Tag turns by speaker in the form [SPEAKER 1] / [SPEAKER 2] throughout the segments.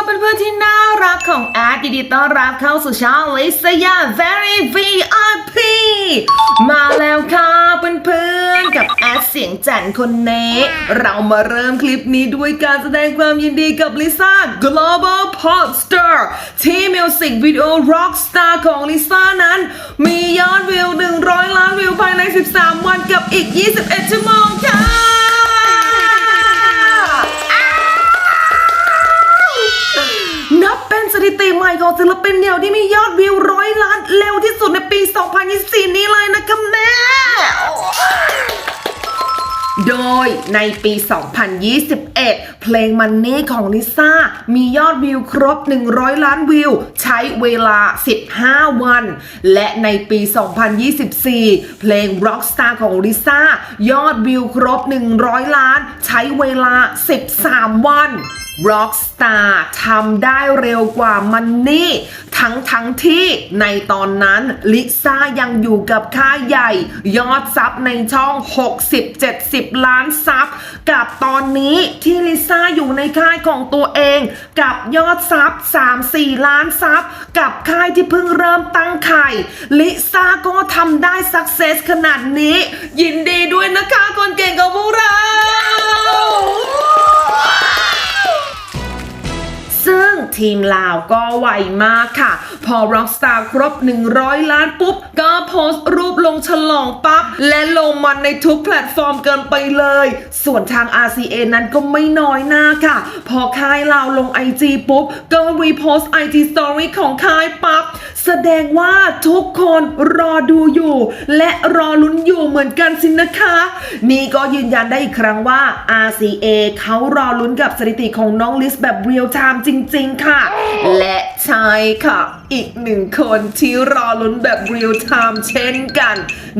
[SPEAKER 1] ค่ะเพื่อนๆที่น่ารักของแอดยินดีต้อนรับเข้าสู่ช่องลิซยา very VIP มาแล้วค่ะเพื่อนๆกับแอดเสียงจันคนนี้เรามาเริ่มคลิปนี้ด้วยการแสดงความยินดีกับลิซ่า global pop star ที่มิวสิกวิดีโอ rock star ของลิซ่านั้น มียอดวิว 100 ล้านวิวภายใน 13 วันกับอีก 21 ชั่วโมงค่ะ ใหม่ของศิลปินเดี่ยวที่มียอดวิวร้อยล้านเร็วที่สุดในปี 2024 นี้เลยนะคะแม่ โดยในปี 2021 เพลงมันนี่ของลิซ่า มียอดวิวครบ 100 ล้านวิว ใช้เวลา 15 วัน และในปี 2024 เพลง Rockstar ของลิซ่า ยอดวิวครบ 100 ล้าน ใช้เวลา 13 วัน Rockstar ทำได้เร็วกว่ามันนี่ ทั้งทั้งที่ในตอนนั้นลิซ่ายังอยู่กับค่ายใหญ่ ยอดซับในช่อง 60-70ล้านซับกับตอนนี้ที่ลิซ่าอยู่ในค่ายของตัวเอง กับยอดซับ3-4 ล้านซับกับค่ายที่เพิ่งเริ่มตั้งไข่ลิซ่าก็ทำได้สักเซสขนาดนี้ ยินดีด้วยนะคะคนเก่งของพวกเรา ซึ่งทีมลาวก็ไวมากค่ะ พอ Rockstar ครบ 100 ล้านปุ๊บ ก็โพสต์รูปลงฉลองปั๊บ และลงมันในทุกแพลตฟอร์มเกินไปเลย ส่วนทาง RCA นั้นก็ไม่น้อยหน้าค่ะ พอค่ายลาวลง IG ปุ๊บ ก็รีโพสต์ IG Story ของค่ายปั๊บ แสดงว่าทุกคนรอดูอยู่ และรอลุ้นอยู่เหมือนกันสินะคะ นี่ก็ยืนยันได้อีกครั้งว่า RCA เขารอลุ้นกับสถิติของน้องลิสแบบเรียลไทม์จริงๆ ค่ะ และใช่ค่ะ อีกหนึ่งคนที่รอลุ้นแบบเรียลไทม์เช่นกัน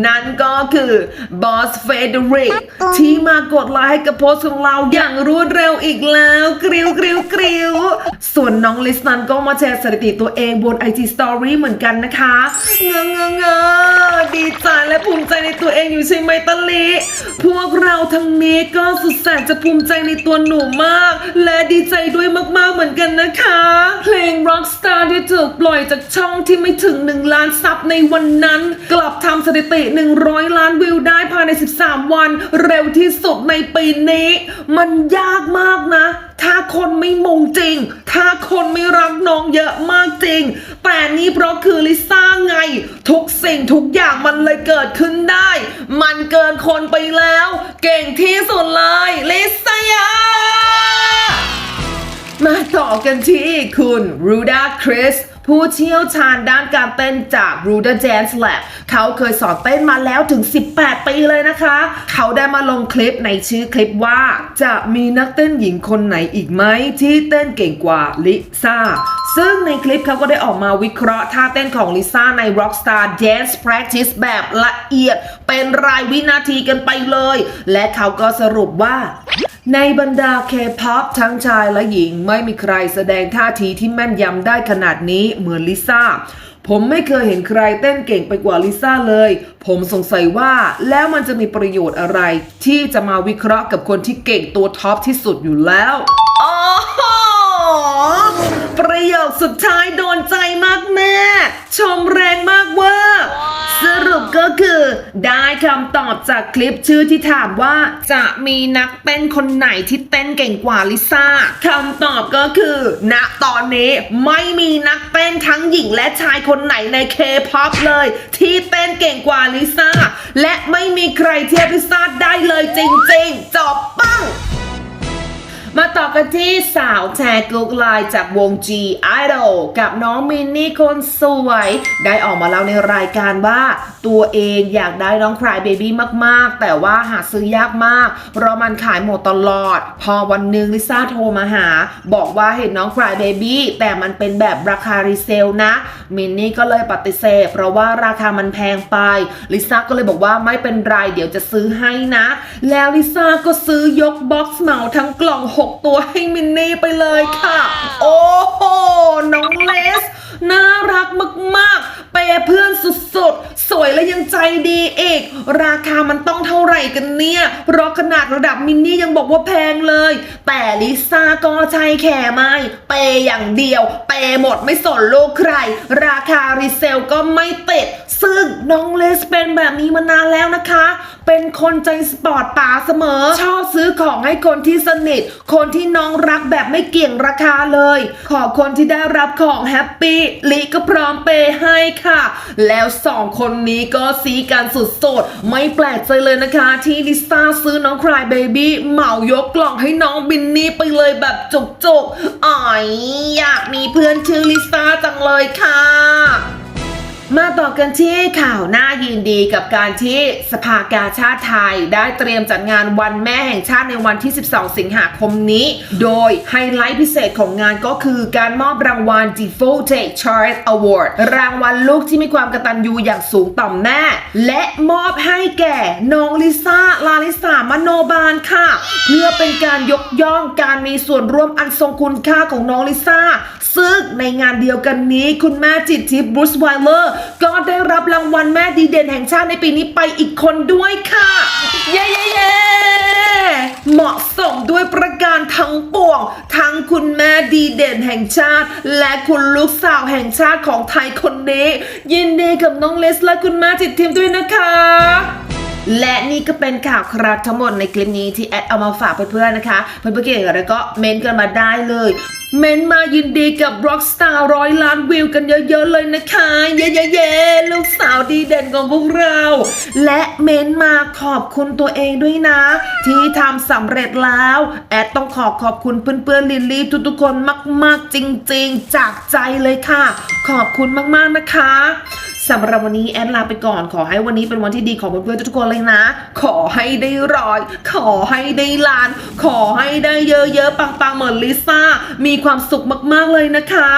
[SPEAKER 1] นั่นก็คือบอสเฟเดริกที่มากดไลค์ให้กับโพสต์ของเราอย่างรวดเร็วอีกแล้ว กริวกริวกริวส่วนน้องลิสนั้นก็มาแชร์สถิติตัวเองบน IG Story เหมือนกันนะคะเงเงเงดีใจและภูมิใจในตัวเองอยู่ใช่ไหมตะลิพวกเราทั้งนี้ก็สุดแสนจะภูมิใจในตัวหนูมาก และดีใจด้วยมากๆเหมือนกันนะคะ เพลง Rockstar ที่ถูกปล่อยจากช่องที่ไม่ถึง 1 ล้านซับในวันนั้น กลับทำสถิติ 100 ล้านวิวได้ภายใน 13 วัน เร็วที่สุดในปีนี้ มันยากมากนะ ถ้าคนไม่มงจริง ถ้าคนไม่รักน้องเยอะมากจริง แต่นี่เพราะคือลิซ่าไง ทุกสิ่งทุกอย่างมันเลยเกิดขึ้นได้ มันเกินคนไปแล้ว เก่งที่สุดเลยลิซ่า มาต่อกันที่คุณรูดาคริสผู้เชี่ยวชาญด้านการเต้นจาก Ruda Dance Lab เขาเคยสอนเต้นมาแล้วถึง 18 ปีเลยนะคะ เขาได้มาลงคลิปในชื่อคลิปว่า จะมีนักเต้นหญิงคนไหนอีกไหมที่เต้นเก่งกว่าลิซ่า ซึ่งในคลิปเขาก็ได้ออกมาวิเคราะห์ท่าเต้นของลิซ่าใน Rockstar Dance Practice แบบละเอียดเป็นรายวินาทีกันไปเลย และเขาก็สรุปว่า ในบรรดาเคป๊อปทั้งชายและหญิงไม่มีใครแสดงท่าทีที่แม่นยำได้ขนาดนี้เหมือนลิซ่า ผมไม่เคยเห็นใครเต้นเก่งไปกว่าลิซ่าเลย ผมสงสัยว่าแล้วมันจะมีประโยชน์อะไร ที่จะมาวิเคราะห์กับคนที่เก่งตัวท็อปที่สุดอยู่แล้วอ๋อประโยคสุดท้ายโดนใจมากแม่ ชมแรงมากเว่า สรุปก็คือได้คำตอบจากคลิปชื่อที่ถามว่า จะมีนักเต้นคนไหนที่เต้นเก่งกว่าลิซ่าคำตอบก็คือ ณตอนนี้ไม่มีนักเต้นทั้งหญิงและชายคนไหนในเคป๊อปเลย ที่เต้นเก่งกว่าลิซ่าและไม่มีใครเทียบลิซ่าได้เลยจริง ๆ จบปัง มาต่อกันที่สาวแชร์กลุกไลน์จากวง G Idol กับน้องมินนี่คนสวย ได้ออกมาเล่าในรายการว่าตัวเองอยากได้น้องครายเบบี้มากๆ แต่ว่าหาซื้อยากมาก เพราะมันขายหมดตลอด พอวันหนึ่งลิซ่าโทรมาหา บอกว่าเห็นน้องครายเบบี้แต่มันเป็นแบบราคารีเซลนะ มินนี่ก็เลยปฏิเสธ เพราะว่าราคามันแพงไป ลิซ่าก็เลยบอกว่าไม่เป็นไรเดี๋ยวจะซื้อให้นะ แล้วลิซ่าก็ซื้อยกบ็อกซ์เหมาทั้งกล่อง 6 ตัวให้มินนี่ไปเลยค่ะ โอ้โห น้องเลส น่ารักมากๆ เปย์เพื่อนสุดๆ สวยและยังใจดีเอกราคามันต้องเท่าไหร่กันเนี่ยเพราะขนาดระดับมินนี่ยังบอกว่าแพงเลย แต่ลิซ่าก็ใจแข่ไม่เปย์อย่างเดียว เปย์หมดไม่สนโลกใคร ราคารีเซลก็ไม่ติดซึ่งน้องเลสเป็นแบบนี้มานานแล้วนะคะ เป็นคนใจสปอร์ตป๋าเสมอ ชอบซื้อของให้คนที่สนิท คนที่น้องรักแบบไม่เกี่ยงราคาเลย ขอคนที่ได้รับของแฮปปี้ลิก็พร้อมเปย์ให้ค่ะ แล้วสองคนนี้ก็ซีกันสุดๆไม่แปลกใจเลยนะคะ ที่ลิซ่าซื้อน้องคลายเบบี้เหมายกกล่องให้น้องบินนี่ไปเลยแบบจุกๆอ๋อยอยากมีเพื่อนชื่อลิซ่าจังเลยค่ะ มาต่อกันที่ข่าวน่ายินดีกับการที่สภากาชาติไทย ได้เตรียมจัดงานวันแม่แห่งชาติในวันที่ 12 สิงหาคมนี้ โดยไฮไลท์พิเศษของงานก็คือการมอบรางวัล Devoted Child Award รางวัลลูกที่มีความกตัญญูอย่างสูงต่อแม่ และมอบให้แก่น้องลิซ่า ลาลิสามโนบาลค่ะ เพื่อเป็นการยกย่องการมีส่วนร่วมอันทรงคุณค่าของน้องลิซ่าซึ่งในงานเดียวกันนี้คุณแม่จิตทิพย์บรูซไวเลอร์ก็ได้รับรางวัลแม่ดีเด่นแห่งชาติในปีนี้ไปอีกคนด้วยค่ะ เย้เย้เย้เหมาะสมด้วยประการทั้งปวง ทั้งคุณแม่ดีเด่นแห่งชาติ และคุณลูกสาวแห่งชาติของไทยคนนี้ ยินดีกับน้องเลสและคุณแม่จิตทิพย์ด้วยนะคะ และนี่ก็เป็นข่าวคราวทั้งหมดในคลิปนี้ที่แอดเอามาฝากเพื่อนๆนะคะ เพื่อนๆเก่งอะไรก็เมนต์กันมาได้เลย เมนต์มายินดีกับ Rockstar ร้อยล้านวิวกันเยอะๆเลยนะคะ เย้ๆๆลูกสาวดีเด่นของพวกเรา และเมนต์มาขอบคุณตัวเองด้วยนะ ที่ทำสำเร็จแล้ว แอดต้องขอขอบคุณเพื่อนๆลิลลี่ทุกๆคนมากๆจริงๆ จากใจเลยค่ะ ขอบคุณมากๆนะคะ สำหรับวันนี้แอดลาไปก่อนขอให้วันนี้เป็นวันที่ดีของเพื่อนๆทุกคนเลยนะ ขอให้ได้ร้อย ขอให้ได้ล้าน ขอให้ได้เยอะๆ ปังๆ เหมือนลิซ่า มีความสุขมากๆเลยนะคะ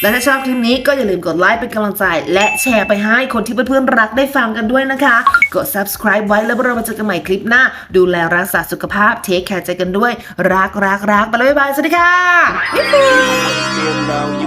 [SPEAKER 1] และถ้าชอบคลิปนี้ก็อย่าลืมกดไลค์เป็นกำลังใจ และแชร์ไปให้คนที่เพื่อนๆรักได้ฟังกันด้วยนะคะ กด subscribe ไว้แล้วเรามาเจอกันใหม่คลิปหน้า ดูแลรักษาสุขภาพเทคแคร์ใจกันด้วย รักรักรักไปเลยบ๊ายบายสวัสดีค่ะ